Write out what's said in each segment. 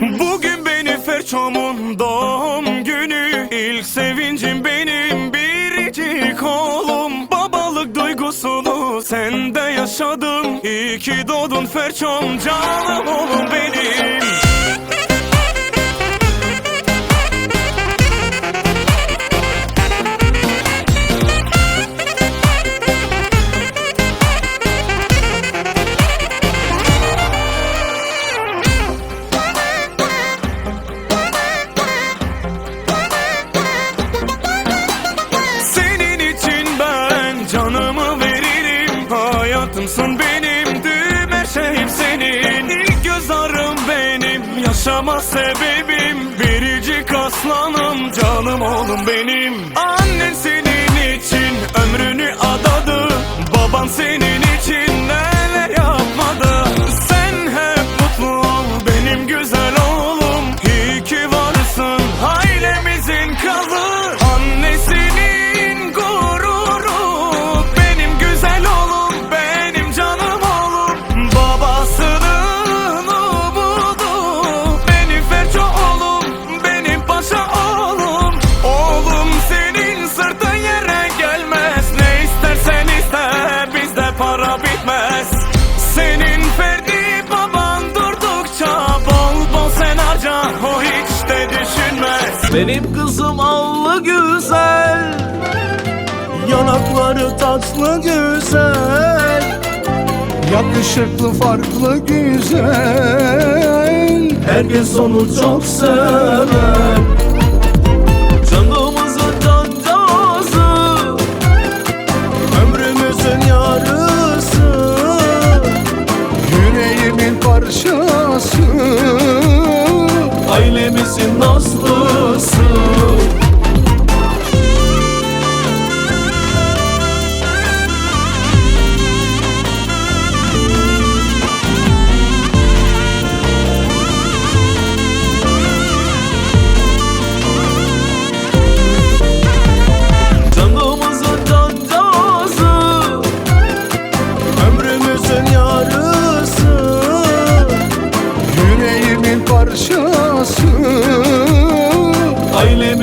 Bugün beni Ferçom'un doğum günü. İlk sevincim benim biricik oğlum. Babalık duygusunu sende yaşadım. İyi ki doğdun Ferçom canım oğlum benim Hayatımsın benim tüm her şeyim senin. İlk göz ağrım benim yaşama sebebim. Biricik aslanım canım oğlum benim. Annen senin için ömrünü adadı. Baban senin o hiç de düşünmez. Benim kızım allı güzel Yanakları tatlı güzel Yakışıklı farklı güzel. Herkes onu çok sever Ailemizin nazlısı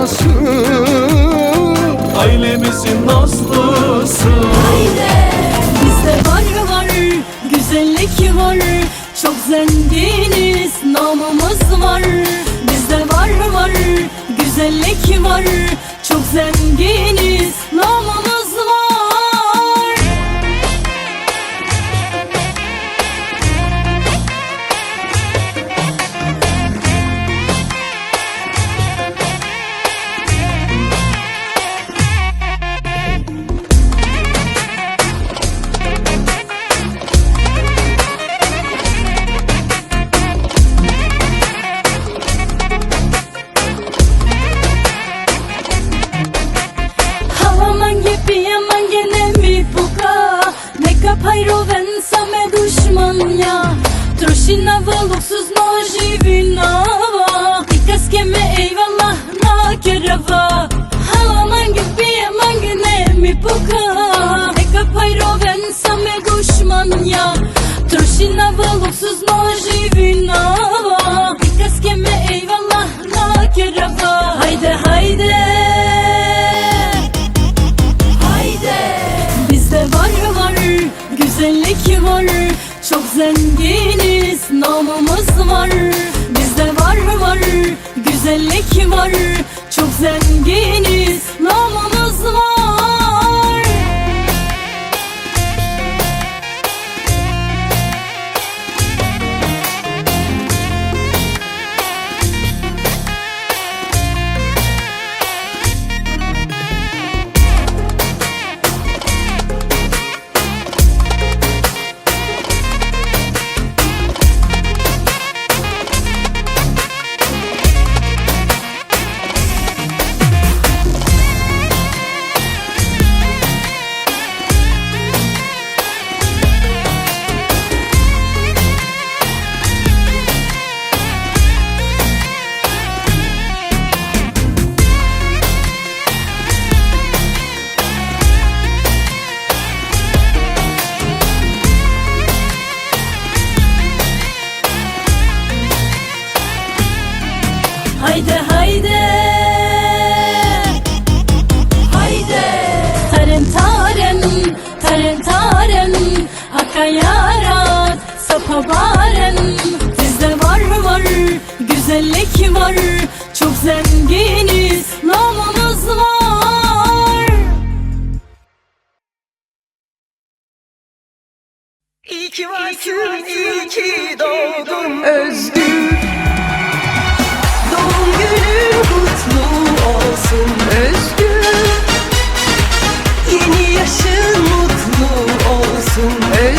parçası Ailemizin nazlısı Bizde var var, güzellik var. Çok zenginiz, namımız var. Bizde var var, güzellik var. Çok zenginiz, mi puka Neka pajroven same dushmanja Troshinava, luksuzno živinava I kaskeme eyvallah nakirava Hayde hayde Haydi. Bizde var var güzellik var. Çok zenginiz namımız var. Bizde var var güzellik var. Çok zenginiz kayarak sapa Bizde var var güzellik var. Çok zenginiz namımız var. İyi ki varsın, iyi ki doğdum özgür.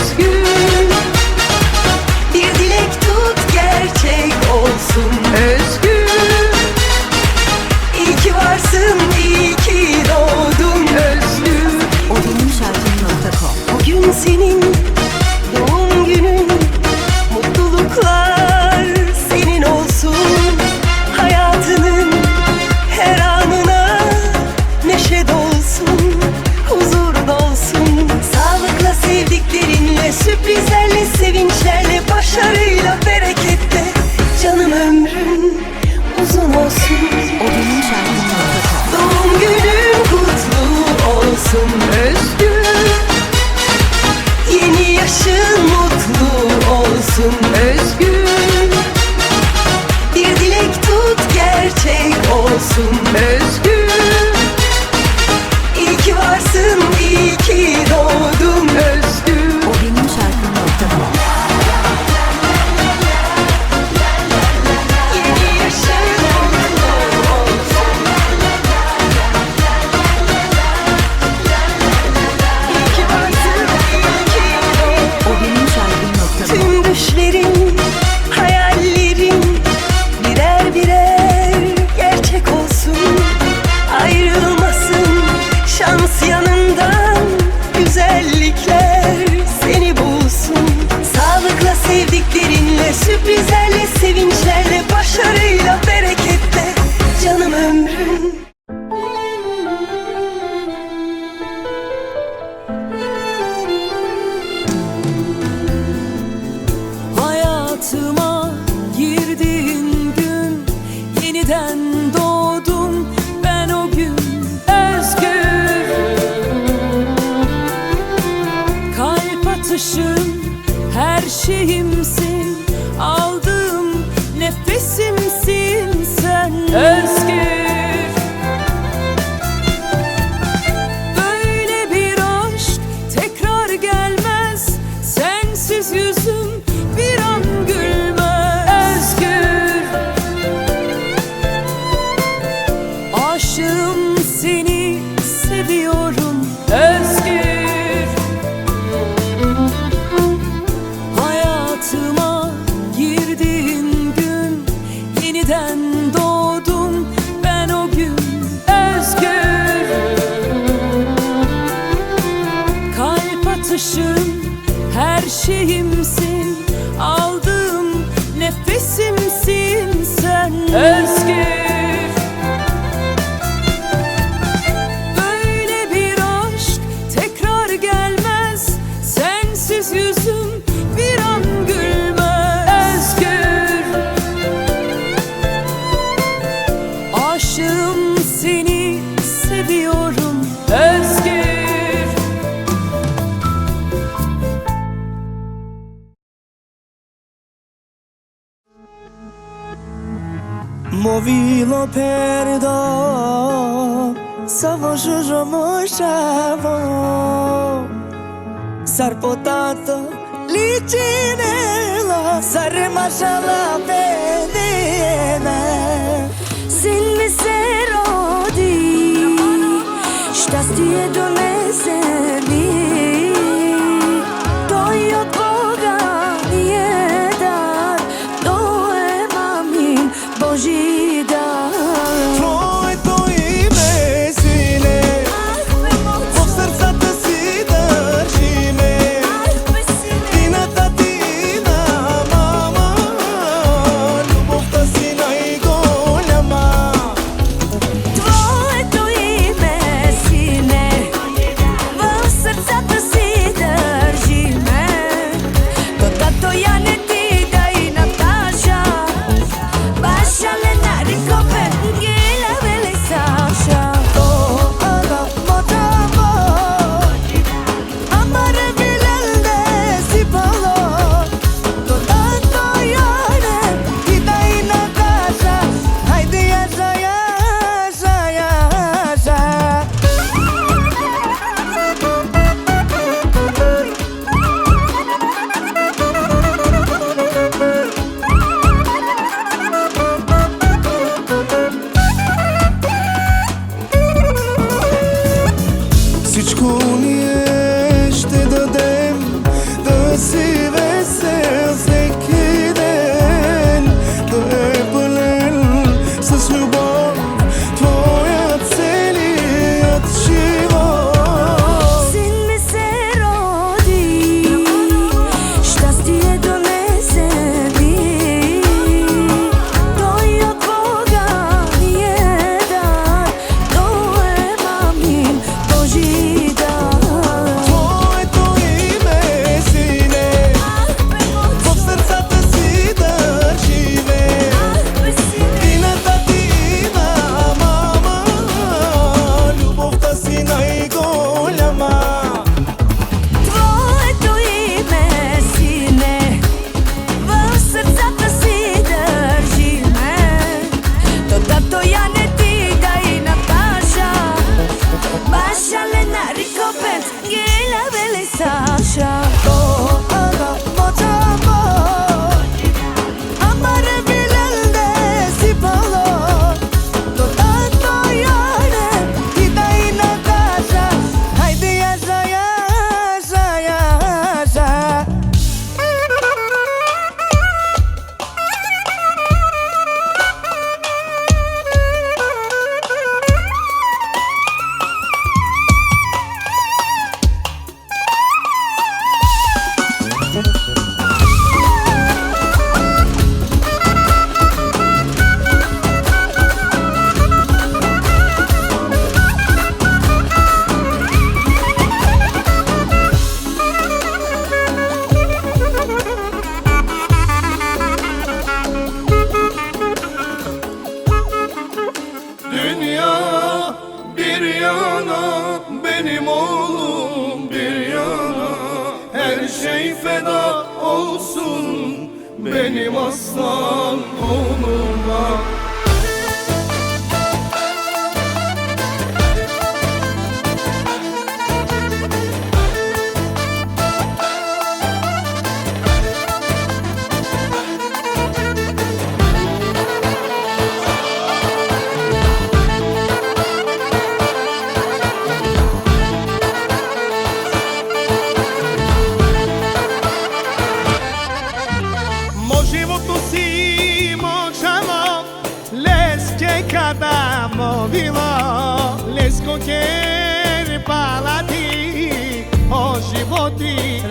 özgür. sevinçlerle, başarıyla baisser Senden doğdum ben o gün özgür Kalp atışım her şeyimsin. Aldığım nefesimsin sen. Özgür. aşığım seni seviyorum. Özgür. Movila perda Savaşırım şeva. Sarpotată licinela Sarmaşala venena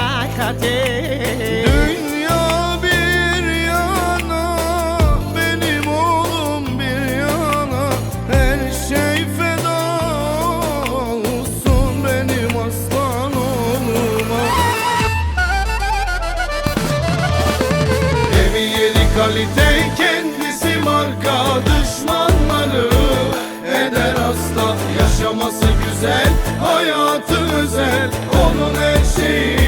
životi rakate Dünya bir yana Benim oğlum bir yana. Her şey feda olsun Benim aslan oğluma. Evi yeri kalite kendisi marka düşmanları eder hasta yaşaması güzel hayatı özel onun her şeyi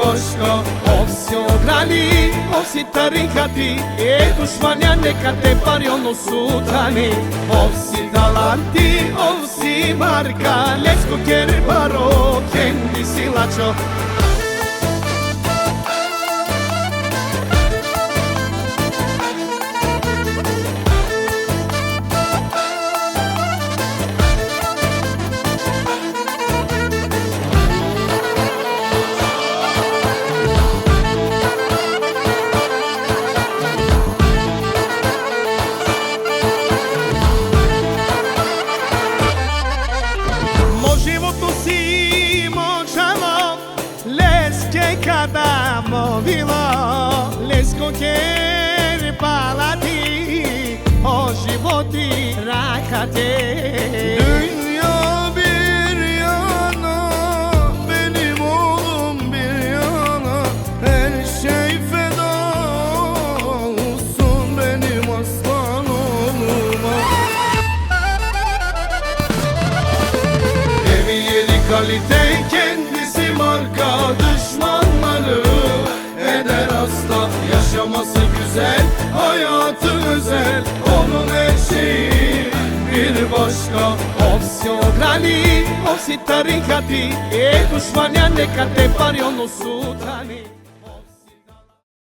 Boško Ovsi odrani, ovsi tarikati E dušmanja neka te pari ono sutani Ovsi dalanti, ovsi marka Lesko kjer baro, kendi silačo. I did. obrani, osi tarikati, e dušmanja neka te pari ono sutrani.